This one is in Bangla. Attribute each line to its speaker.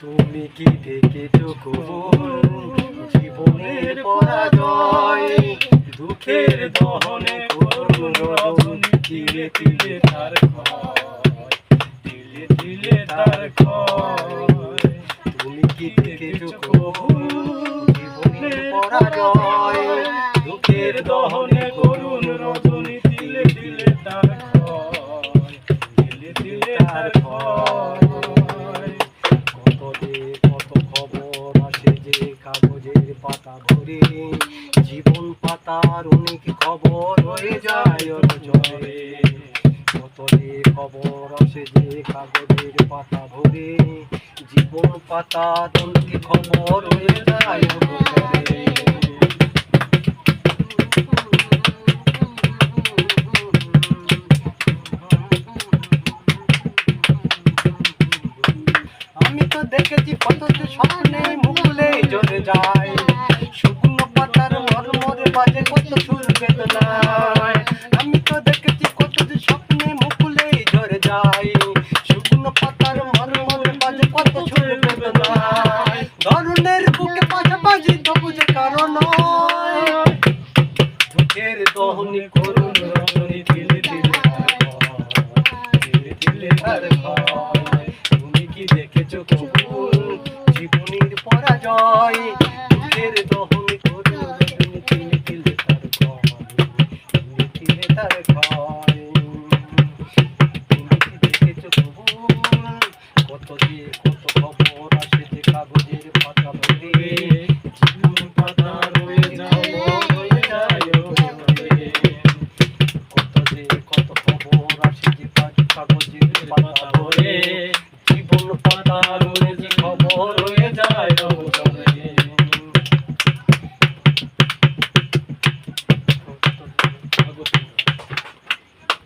Speaker 1: তুমি কি দেখেছ জীবনের পরাজয়। দুঃখের দহনে করুণ রজনী, তিলে তিলে তার তিলে তিলে তার তুমি কি দেখেছ জীবনের পরাজয়। ভরে জীবন পাতার অনেক খবর হয়ে যায় কত খবর আসে যে কাগজের পাতা ভরে জীবন পাতার অনেক খবর হয়ে যায় তো দেখেছি কত স্বপ্নে মুকুলে জ্বলে যায়। বাজে কত সুর বেদনায়। আমি তো দেখেছি কত যে স্বপ্নে মুকুলে ঝরে যায়। শুকনো পাতার মরমরে বাজে কত সুর বেদনায়। ধরনের বুকে পাশাপাশি তবু যে কারণ দুঃখের দহনি করুন তুমি কি দেখেছ কবুল? জীবনের পরাজয়। দুঃখের দহন তার ভয় কিছু কত